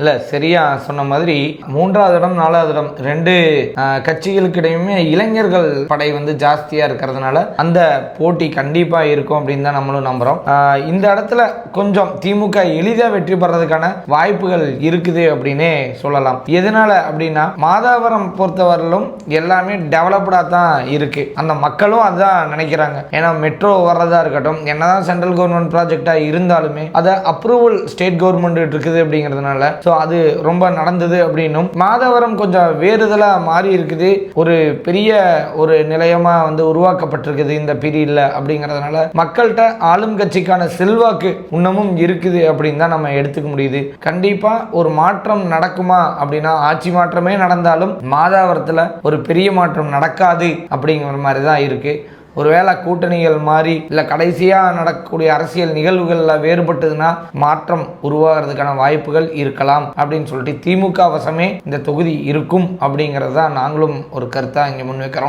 இல்ல சரியா சொன்ன மாதிரி மூன்றாவது இடம் நாலாவது இடம் ரெண்டு கட்சிகளுக்கிடையுமே இளைஞர்கள் படை வந்து ஜாஸ்தியா இருக்கிறதுனால அந்த போட்டி கண்டிப்பா இருக்கும் அப்படின்னு தான் நம்மளும் நம்புறோம். இந்த இடத்துல கொஞ்சம் திமுக எளிதா வெற்றி பெறதுக்கான வாய்ப்புகள் இருக்குது அப்படின்னே சொல்லலாம். எதனால அப்படின்னா மாதாவரம் பொறுத்தவரையிலும் எல்லாமே டெவலப்டா தான் இருக்கு. அந்த மக்களும் அதான் நினைக்கிறாங்க. ஏன்னா மெட்ரோ வர்றதா இருக்கட்டும் என்னதான் சென்ட்ரல் கவர்மெண்ட் ப்ராஜெக்டா இருந்தாலுமே அதை அப்ரூவல் ஸ்டேட் கவர்மெண்ட் இருக்குது அப்படிங்கிறதுனால ஸோ அது ரொம்ப நடந்தது அப்படின்னும். மாதவரம் கொஞ்சம் வேறுதலாக மாறி இருக்குது. ஒரு பெரிய ஒரு நிலையமாக வந்து உருவாக்கப்பட்டிருக்குது இந்த பீரியடில் அப்படிங்கிறதுனால. மக்கள்கிட்ட ஆளும் கட்சிக்கான செல்வாக்கு இன்னமும் இருக்குது அப்படின்னு தான் நம்ம எடுத்துக்க முடியுது. கண்டிப்பாக ஒரு மாற்றம் நடக்குமா அப்படின்னா ஆட்சி மாற்றமே நடந்தாலும் மாதாவரத்தில் ஒரு பெரிய மாற்றம் நடக்காது அப்படிங்கிற மாதிரி தான் இருக்குது ஒருவேளை கூட்டணிகள் மாறி இல்லை கடைசியாக நடக்கக்கூடிய அரசியல் நிகழ்வுகளில் வேறுபட்டதுன்னா மாற்றம் உருவாகிறதுக்கான வாய்ப்புகள் இருக்கலாம் அப்படின்னு சொல்லிட்டு திமுக வசமே இந்த தொகுதி இருக்கும் அப்படிங்கிறது தான் நாங்களும் ஒரு கருத்தாக இங்கே முன்வைக்கிறோம்.